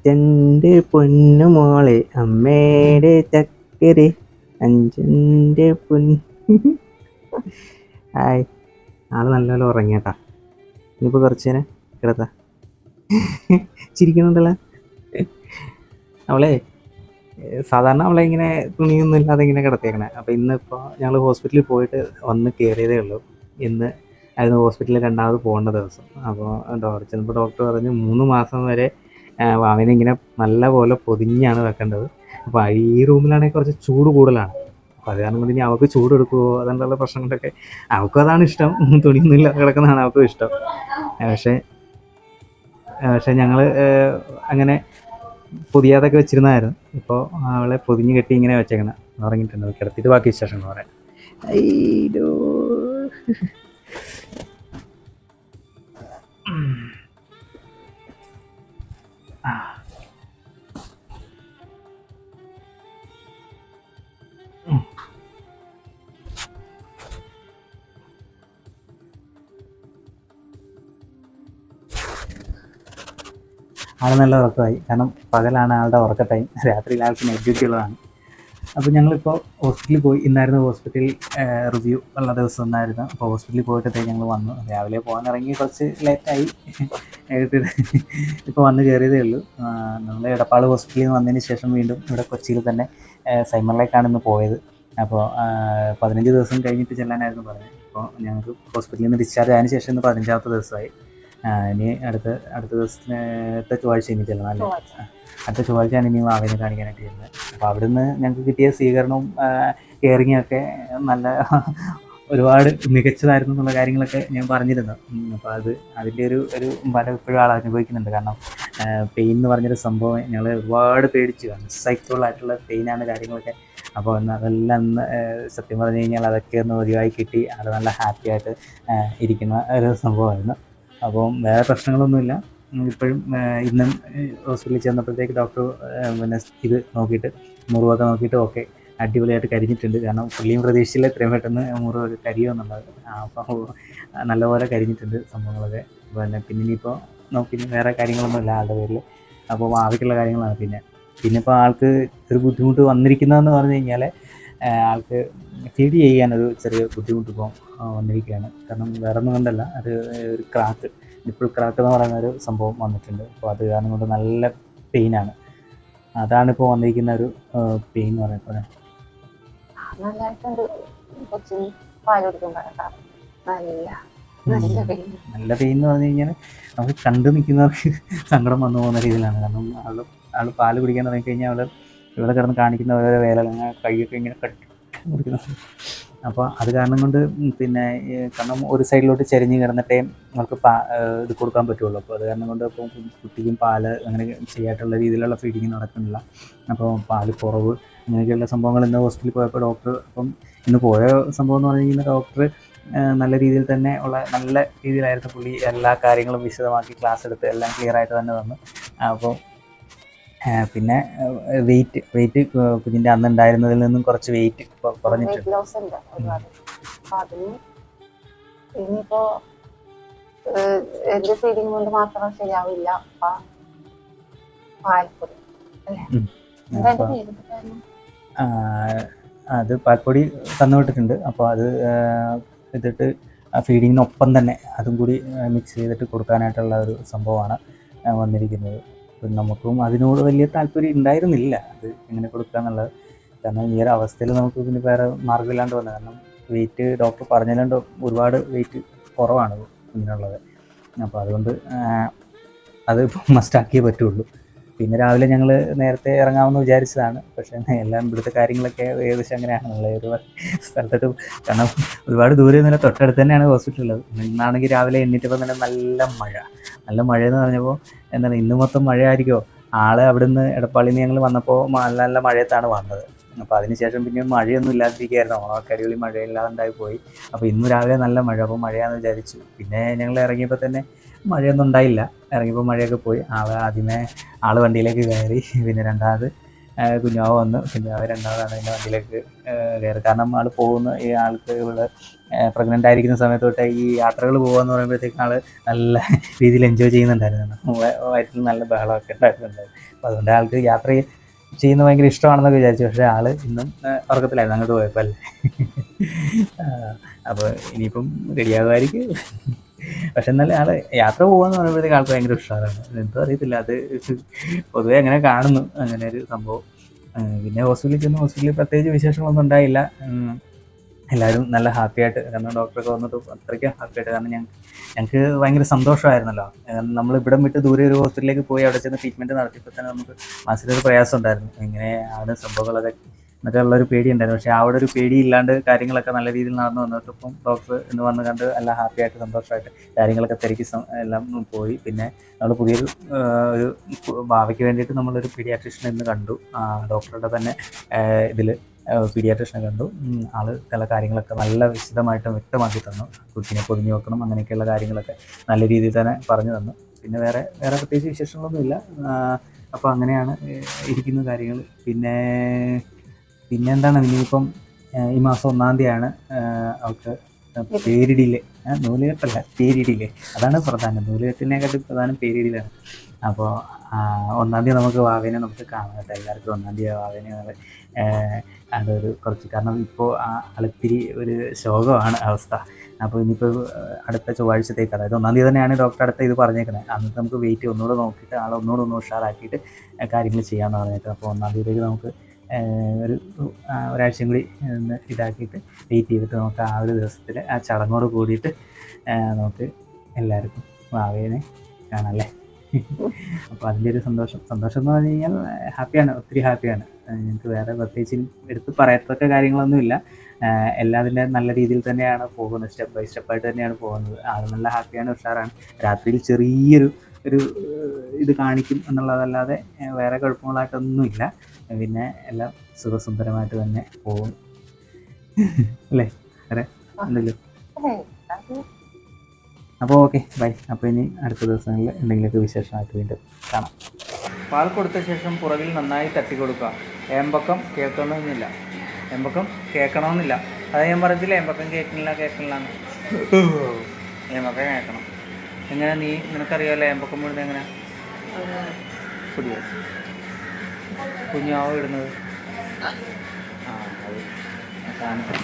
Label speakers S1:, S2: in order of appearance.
S1: അച്ഛന്റെ പൊന്നുമോളെ അമ്മയുടെ ചക്കരെ. അഞ്ചന്റെ പൊന്ന് ഹായ് ആൾ നല്ലപോലെ ഉറങ്ങിയട്ടാ. ഇനിയിപ്പോൾ കുറച്ച് നേരം കിടത്താ. ചിരിക്കുന്നുണ്ടല്ലോ അവളെ സാധാരണ അവളെ ഇങ്ങനെ തുണിയൊന്നും ഇല്ലാതെ ഇങ്ങനെ കിടത്തിയേക്കണേ. അപ്പോൾ ഇന്നിപ്പോൾ ഞങ്ങൾ ഹോസ്പിറ്റലിൽ പോയിട്ട് വന്ന് കയറിയതേ ഉള്ളൂ. ഇന്ന് ആയിരുന്നു ഹോസ്പിറ്റലിൽ രണ്ടാമത് പോകേണ്ട ദിവസം. അപ്പോൾ ഡോക്ടർ ചെന്നപ്പോൾ ഡോക്ടർ പറഞ്ഞു മൂന്ന് മാസം വരെ അവനെ ഇങ്ങനെ നല്ല പോലെ പൊതിഞ്ഞാണ് വെക്കേണ്ടത്. അപ്പോൾ ഈ റൂമിലാണെങ്കിൽ കുറച്ച് ചൂട് കൂടുതലാണ്. അപ്പോൾ അത് കാരണം കൊണ്ട് ഇനി അവൾക്ക് ചൂട് എടുക്കുമോ അതുകൊണ്ടുള്ള പ്രശ്നങ്ങളൊക്കെ അവൾക്കും അതാണ് ഇഷ്ടം. തുണിയൊന്നും ഇല്ലാതെ കിടക്കുന്നതാണ് അവൾക്കും ഇഷ്ടം. പക്ഷേ പക്ഷേ ഞങ്ങൾ അങ്ങനെ പൊതിയാതൊക്കെ വെച്ചിരുന്നായിരുന്നു. ഇപ്പോൾ അവളെ പൊതിഞ്ഞ് കെട്ടി ഇങ്ങനെ വെച്ചേക്കണം ഉറങ്ങിയിട്ടുണ്ട് കിടത്തിയിട്ട് ബാക്കി വിശേഷങ്ങൾ പറയാം. അയ്യോ. ആൾ നല്ല ഉറക്കമായി. കാരണം പകലാണ് ആളുടെ ഉറക്ക ടൈം രാത്രിയിൽ ആൾക്ക് ഡ്യൂട്ടി ഉള്ളതാണ്. അപ്പോൾ ഞങ്ങളിപ്പോൾ ഹോസ്പിറ്റലിൽ പോയി ഇന്നായിരുന്നു ഹോസ്പിറ്റലിൽ റിവ്യൂ ഉള്ള ദിവസം ഒന്നായിരുന്നു അപ്പോൾ ഹോസ്പിറ്റലിൽ പോയിട്ട് ഞങ്ങൾ വന്നു. രാവിലെ പോകാൻ ഇറങ്ങി കുറച്ച് ലേറ്റായി ഇപ്പോൾ വന്ന് കയറിയതേ ഉള്ളൂ. നമ്മൾ എടപ്പാൾ ഹോസ്പിറ്റലിൽ നിന്ന് വന്നതിന് ശേഷം വീണ്ടും ഇവിടെ കൊച്ചിയിൽ തന്നെ സൈമറിലേക്കാണ് ഇന്ന് പോയത്. അപ്പോൾ പതിനഞ്ച് ദിവസം കഴിഞ്ഞിട്ട് ചെല്ലാനായിരുന്നു പറഞ്ഞത്. അപ്പോൾ ഞങ്ങൾക്ക് ഹോസ്പിറ്റലിൽ നിന്ന് ഡിസ്ചാർജ് ആയതിനു ശേഷം ഇന്ന് പതിനഞ്ചാമത്തെ ദിവസമായി. ഇനി അടുത്ത അടുത്ത ദിവസത്തെ ചൊവ്വാഴ്ച ഇനി ചെല്ലണം അല്ലേ? അടുത്ത ചൊവ്വാഴ്ചയാണ് ഇനി മാവിനെ കാണിക്കാനായിട്ട് ചെയ്യുന്നത് അപ്പോൾ അവിടുന്ന് ഞങ്ങൾക്ക് കിട്ടിയ സ്വീകരണവും കെയറിങ്ങും ഒക്കെ നല്ല ഒരുപാട് മികച്ചതായിരുന്നു എന്നുള്ള കാര്യങ്ങളൊക്കെ ഞാൻ പറഞ്ഞിരുന്നു. അപ്പോൾ അത് അതിന്റെ ഒരു ഒരു ഫലം ഇപ്പോഴും ആൾ അനുഭവിക്കുന്നുണ്ട്. കാരണം പെയിൻ എന്ന് പറഞ്ഞൊരു സംഭവം ഞങ്ങൾ ഒരുപാട് പേടിച്ചു. സൈക്കോൾ ആയിട്ടുള്ള പെയിനാണ് കാര്യങ്ങളൊക്കെ. അപ്പോൾ ഒന്ന് അതെല്ലാം ഒന്ന് സത്യം പറഞ്ഞു കഴിഞ്ഞാൽ അതൊക്കെ ഒന്ന് ഒഴിവായി കിട്ടി. ആൾ നല്ല ഹാപ്പി ആയിട്ട് ഇരിക്കുന്ന ഒരു സംഭവമായിരുന്നു. അപ്പോൾ വേറെ പ്രശ്നങ്ങളൊന്നുമില്ല. ഇപ്പോഴും ഇന്നും ഹോസ്പിറ്റലിൽ ചെന്നപ്പോഴത്തേക്ക് ഡോക്ടർ പിന്നെ ഇത് നോക്കിയിട്ട് മുറിവൊക്കെ നോക്കിയിട്ട് ഓക്കെ അടിപൊളിയായിട്ട് കരിഞ്ഞിട്ടുണ്ട്. കാരണം പുള്ളിയും പ്രതീക്ഷിച്ചില്ല ഇത്രയും പെട്ടെന്ന് മുറിവ് കരിയുമെന്നുള്ളത് അപ്പോൾ നല്ലപോലെ കരിഞ്ഞിട്ടുണ്ട് സംഭവങ്ങളൊക്കെ. പിന്നെ പിന്നെ ഇനിയിപ്പോൾ നോക്കി വേറെ കാര്യങ്ങളൊന്നുമില്ല ആളുടെ പേരിൽ അപ്പോൾ ആവശ്യമുള്ള കാര്യങ്ങളാണ് പിന്നെ. പിന്നെ ഇപ്പോൾ ആൾക്ക് ഒരു ബുദ്ധിമുട്ട് വന്നിരിക്കുന്നതെന്ന് പറഞ്ഞു കഴിഞ്ഞാൽ ആൾക്ക് ഫീഡ് ചെയ്യാനൊരു ചെറിയ ബുദ്ധിമുട്ട് ഇപ്പോൾ വന്നിരിക്കുകയാണ്. കാരണം വേറെ ഒന്നും കൊണ്ടല്ല അത് ഒരു ക്രാക്ക് നിപ്പിൾ ക്രാക്ക് എന്ന് പറയുന്ന ഒരു സംഭവം വന്നിട്ടുണ്ട്. അപ്പോൾ അത് കാരണം കൊണ്ട് നല്ല പെയിനാണ്. അതാണ് ഇപ്പോൾ വന്നിരിക്കുന്ന ഒരു പെയിൻ എന്ന് പറയുമ്പോൾ
S2: കൊച്ചിന് പാൽ കൊടുക്കുമ്പോഴൊക്കെ നല്ല നല്ല പെയിൻ
S1: നല്ല പെയിൻ എന്ന് പറഞ്ഞു കഴിഞ്ഞാൽ നമുക്ക് കണ്ടു നിൽക്കുന്നവർക്ക് സങ്കടം വന്നു പോകുന്ന രീതിയിലാണ്. കാരണം ആൾ ആൾ പാൽ കുടിക്കാൻ തുടങ്ങി കഴിഞ്ഞാൽ അവൾ ഇവിടെ കിടന്ന് കാണിക്കുന്ന ഓരോ വേല കൈയൊക്കെ ഇങ്ങനെ കട്ടി മുറിക്കുന്ന അപ്പോൾ അത് കാരണം കൊണ്ട് പിന്നെ കാരണം ഒരു സൈഡിലോട്ട് ചെരിഞ്ഞ് കിടന്നിട്ടേ നമുക്ക് പാ ഇത് കൊടുക്കാൻ പറ്റുള്ളൂ. അപ്പോൾ അത് കാരണം കൊണ്ട് ഇപ്പോൾ കുട്ടിക്കും പാൽ അങ്ങനെ ചെയ്യായിട്ടുള്ള രീതിയിലുള്ള ഫീഡിങ് നടക്കുന്നില്ല. അപ്പോൾ പാൽ കുറവ് അങ്ങനെയൊക്കെയുള്ള സംഭവങ്ങൾ ഇന്ന് ഹോസ്പിറ്റലിൽ പോയപ്പോൾ ഡോക്ടർ അപ്പം ഇന്ന് പോയ സംഭവം എന്ന് പറഞ്ഞു കഴിഞ്ഞാൽ ഡോക്ടർ നല്ല രീതിയിൽ തന്നെ ഉള്ള നല്ല രീതിയിലായിരുന്നു പുള്ളി എല്ലാ കാര്യങ്ങളും വിശദമാക്കി ക്ലാസ് എടുത്ത് എല്ലാം ക്ലിയർ ആയിട്ട് തന്നെ വന്നു അപ്പോൾ പിന്നെ വെയിറ്റ് വെയിറ്റ് കുഞ്ഞിന്റെ അന്ന് ഉണ്ടായിരുന്നതിൽ നിന്നും കുറച്ച് വെയിറ്റ് കുറഞ്ഞിട്ടുണ്ട്.
S2: ഇനിയിപ്പോ എന്റെ ഫീലിംഗ് കൊണ്ട് മാത്രം ശരിയാവില്ല. പാൽപ്പൊടി
S1: അത് പാൽപ്പൊടി തന്നു വിട്ടിട്ടുണ്ട് അപ്പോൾ അത് ഇതിട്ട് ഫീഡിങ്ങിനൊപ്പം തന്നെ അതും കൂടി മിക്സ് ചെയ്തിട്ട് കൊടുക്കാനായിട്ടുള്ള ഒരു സംഭവമാണ് വന്നിരിക്കുന്നത്. അപ്പം നമുക്കും അതിനോട് വലിയ താല്പര്യം ഉണ്ടായിരുന്നില്ല. അത് എങ്ങനെ കൊടുക്കുക എന്നുള്ളത്. കാരണം ഈ ഒരു അവസ്ഥയിൽ നമുക്ക് ഇതിന് വേറെ മാർഗമില്ലാണ്ട് വന്നത്. കാരണം വെയിറ്റ് ഡോക്ടർ പറഞ്ഞതുകൊണ്ട് ഒരുപാട് വെയിറ്റ് കുറവാണ് കുഞ്ഞിനുള്ളത് അപ്പോൾ അതുകൊണ്ട് അത് മസ്റ്റാക്കിയേ പറ്റുള്ളൂ. പിന്നെ രാവിലെ ഞങ്ങൾ നേരത്തെ ഇറങ്ങാമെന്ന് വിചാരിച്ചതാണ്. പക്ഷേ എല്ലാം ഇവിടുത്തെ കാര്യങ്ങളൊക്കെ ഏകദേശം അങ്ങനെയാണ് ഒരു സ്ഥലത്തോട്ട് കാരണം ഒരുപാട് ദൂരെ നിന്നല്ല തൊട്ടടുത്ത് തന്നെയാണ് ഹോസ്പിറ്റലുള്ളത് ഇന്നാണെങ്കിൽ രാവിലെ എണ്ണീറ്റപ്പോൾ തന്നെ നല്ല മഴ. നല്ല മഴ എന്ന് പറഞ്ഞപ്പോൾ എന്താണ് ഇന്ന് മൊത്തം മഴയായിരിക്കുമോ ആൾ അവിടുന്ന് എടപ്പാളിൽ നിന്ന് ഞങ്ങൾ വന്നപ്പോൾ നല്ല നല്ല മഴയത്താണ് വന്നത്. അപ്പോൾ അതിനുശേഷം പിന്നെ മഴയൊന്നും ഇല്ലാതിരിക്കുകയായിരുന്നു ഓണമൊക്കെ അടിപൊളി മഴയില്ലാണ്ടായി പോയി. അപ്പോൾ ഇന്ന് രാവിലെ നല്ല മഴ. അപ്പോൾ മഴയാണെന്ന് വിചാരിച്ചു. പിന്നെ ഞങ്ങൾ ഇറങ്ങിയപ്പോൾ തന്നെ മഴയൊന്നും ഉണ്ടായില്ല. ഇറങ്ങിയപ്പോൾ മഴയൊക്കെ പോയി. ആൾ ആദ്യമേ ആൾ വണ്ടിയിലേക്ക് കയറി. പിന്നെ രണ്ടാമത് കുഞ്ഞാവ് വന്ന് കുഞ്ഞാവ് രണ്ടാമതാണ് എന്റെ വണ്ടിയിലേക്ക് കയറി. കാരണം ആൾ പോകുന്ന ഈ ആൾക്ക് ഇവിടെ പ്രഗ്നന്റ് ആയിരിക്കുന്ന സമയത്ത് തൊട്ട് ഈ യാത്രകൾ പോകുക പറയുമ്പോഴത്തേക്കും ആൾ നല്ല രീതിയിൽ എൻജോയ് ചെയ്യുന്നുണ്ടായിരുന്നു വയറ്റിൽ നല്ല ബഹളമൊക്കെ ഉണ്ടായിട്ടുണ്ടായിരുന്നു അപ്പോൾ അതുകൊണ്ട് ആൾക്ക് യാത്ര ചെയ്യുന്നത് ഭയങ്കര ഇഷ്ടമാണെന്നൊക്കെ വിചാരിച്ചു. പക്ഷേ ആൾ ഇന്നും ഉറക്കത്തിലായിരുന്നു. അങ്ങോട്ട് പോയപ്പോൾ അല്ലേ? അപ്പോൾ ഇനിയിപ്പം റെഡിയാകുമായിരിക്കും പക്ഷെ എന്നാലും ആൾ യാത്ര പോകാന്ന് പറയുമ്പോഴത്തേക്ക് ആൾക്ക് ഭയങ്കര ഉഷാറാണ്. എന്തോ അറിയത്തില്ല. അത് പൊതുവെ അങ്ങനെ കാണുന്നു. അങ്ങനെ ഒരു സംഭവം. പിന്നെ ഹോസ്പിറ്റലിൽ ചെന്ന് ഹോസ്പിറ്റലിൽ പ്രത്യേകിച്ച് വിശേഷങ്ങളൊന്നും ഉണ്ടായില്ല. എല്ലാവരും നല്ല ഹാപ്പി ആയിട്ട് കാരണം ഡോക്ടറൊക്കെ വന്നിട്ട് അത്രയ്ക്ക് ഹാപ്പി ആയിട്ട് കാരണം ഞങ്ങൾക്ക് ഞങ്ങൾക്ക് ഭയങ്കര സന്തോഷമായിരുന്നല്ലോ. നമ്മൾ ഇവിടം വിട്ട് ദൂരെ ഒരു ഹോസ്പിറ്റലിലേക്ക് പോയി അവിടെ ചെന്ന് ട്രീറ്റ്മെന്റ് നടത്തിയപ്പോൾ തന്നെ നമുക്ക് മനസ്സിലൊരു പ്രയാസം ഉണ്ടായിരുന്നു. ഇങ്ങനെ ആണ് സംഭവങ്ങളൊക്കെ എന്നൊക്കെ ഉള്ളൊരു പേടി ഉണ്ടായിരുന്നു പക്ഷേ അവിടെ ഒരു പേടി ഇല്ലാണ്ട് കാര്യങ്ങളൊക്കെ നല്ല രീതിയിൽ നടന്നു വന്നിട്ട് ഇപ്പം ഡോക്ടർ ഇന്ന് വന്ന് കണ്ട് എല്ലാം ഹാപ്പി ആയിട്ട് സന്തോഷമായിട്ട് കാര്യങ്ങളൊക്കെ തിരക്കി എല്ലാം പോയി. പിന്നെ നമ്മൾ പുതിയൊരു ഒരു ഭാവിക്ക് വേണ്ടിയിട്ട് നമ്മളൊരു പീഡിയാട്രീഷ്യനെ ഇന്ന് കണ്ടു. ഡോക്ടറുടെ തന്നെ ഇതിൽ പീഡിയാട്രീഷ്യനെ കണ്ടു. ആൾ ചില കാര്യങ്ങളൊക്കെ നല്ല വിശദമായിട്ട് വ്യക്തമാക്കി തന്നു. കുട്ടിനെ പൊതിഞ്ഞു വെക്കണം അങ്ങനെയൊക്കെയുള്ള കാര്യങ്ങളൊക്കെ നല്ല രീതിയിൽ തന്നെ പറഞ്ഞു തന്നു. പിന്നെ വേറെ വേറെ പ്രത്യേകിച്ച് വിശേഷങ്ങളൊന്നുമില്ല. അപ്പോൾ അങ്ങനെയാണ് ഇരിക്കുന്ന കാര്യങ്ങൾ. പിന്നെ പിന്നെ എന്താണ് ഇനിയിപ്പം ഈ മാസം ഒന്നാം തീയതിയാണ് അവൾക്ക് പേരിടിയിൽ നൂലുകെട്ടല്ല പേരിടിയിൽ. അതാണ് പ്രധാനം. നൂലുകെട്ടിനെക്കാട്ടും പ്രധാനം പേരിടിയിലാണ്. അപ്പോൾ ഒന്നാം തീയതി നമുക്ക് വാവേനെ നമുക്ക് കാണാം കേട്ടോ. എല്ലാവർക്കും ഒന്നാം തീയതി വാവേനെ അതൊരു കുറച്ച് കാരണം ഇപ്പോൾ ആ അളത്തിരി ഒരു ശോകമാണ് അവസ്ഥ. അപ്പോൾ ഇനിയിപ്പോൾ അടുത്ത ചൊവ്വാഴ്ചത്തേക്ക് അതായത് ഒന്നാം തീയതി തന്നെയാണ് ഡോക്ടർ അടുത്ത ഇത് പറഞ്ഞേക്കുന്നത് അന്നിട്ട് നമുക്ക് വെയിറ്റ് ഒന്നുകൂടെ നോക്കിയിട്ട് ആളെ ഒന്നുകൂടെ ഒന്ന് ഉഷാറാക്കിയിട്ട് കാര്യങ്ങൾ ചെയ്യാമെന്ന് പറഞ്ഞേക്കുന്നത് അപ്പോൾ ഒന്നാം തീയതിയിലേക്ക് നമുക്ക് ഒരു ഒരാഴ്ചയും കൂടി ഒന്ന് ഇതാക്കിയിട്ട് വെയിറ്റ് ചെയ്തിട്ട് നമുക്ക് ആ ഒരു ദിവസത്തിൽ ആ ചടങ്ങോട് കൂടിയിട്ട് നമുക്ക് എല്ലാവർക്കും വാവേനെ കാണാം അല്ലേ? അപ്പോൾ അതിന്റെ ഒരു സന്തോഷം. സന്തോഷം എന്ന് പറഞ്ഞു കഴിഞ്ഞാൽ ഹാപ്പിയാണ് ഒത്തിരി ഹാപ്പിയാണ്. ഞങ്ങൾക്ക് വേറെ പ്രത്യേകിച്ച് എടുത്ത് പറയത്തക്ക കാര്യങ്ങളൊന്നുമില്ല എല്ലാതിന്റെ നല്ല രീതിയിൽ തന്നെയാണ് പോകുന്നത്. സ്റ്റെപ്പ് ബൈ സ്റ്റെപ്പായിട്ട് തന്നെയാണ് പോകുന്നത്. ആൾ നല്ല ഹാപ്പിയാണ് ഉഷാറാണ്. രാത്രിയിൽ ചെറിയൊരു ഒരു ഇത് കാണിക്കും എന്നുള്ളതല്ലാതെ വേറെ കുഴപ്പങ്ങളായിട്ടൊന്നുമില്ല. പിന്നെ എല്ലാം സുഖസുന്ദരമായിട്ട് തന്നെ പോകും. അല്ലേ? അതെ ഉണ്ടല്ലോ അപ്പോൾ ഓക്കെ ബൈ. അപ്പോൾ ഇനി അടുത്ത ദിവസങ്ങളിൽ എന്തെങ്കിലുമൊക്കെ വിശേഷമായിട്ട് വീണ്ടും കാണാം. പാൽ കൊടുത്ത ശേഷം പുറകിൽ നന്നായി തട്ടി കൊടുക്കുക. ഏമ്പക്കം കേൾക്കണമെന്നില്ല. ഏമ്പക്കം കേൾക്കണമെന്നില്ല. അത് ഞാൻ പറഞ്ഞില്ല ഏമ്പക്കം കേൾക്കണില്ല കേൾക്കണില്ല ഏമ്പക്കം കേൾക്കണം. എങ്ങനെ നീ? നിനക്കറിയാമല്ലോ ഏമ്പക്കം വീഴുന്നത് എങ്ങനെ കുടിയോ കുഞ്ഞാവ് ഇടുന്നത്? ആ അത് കാണിക്കാം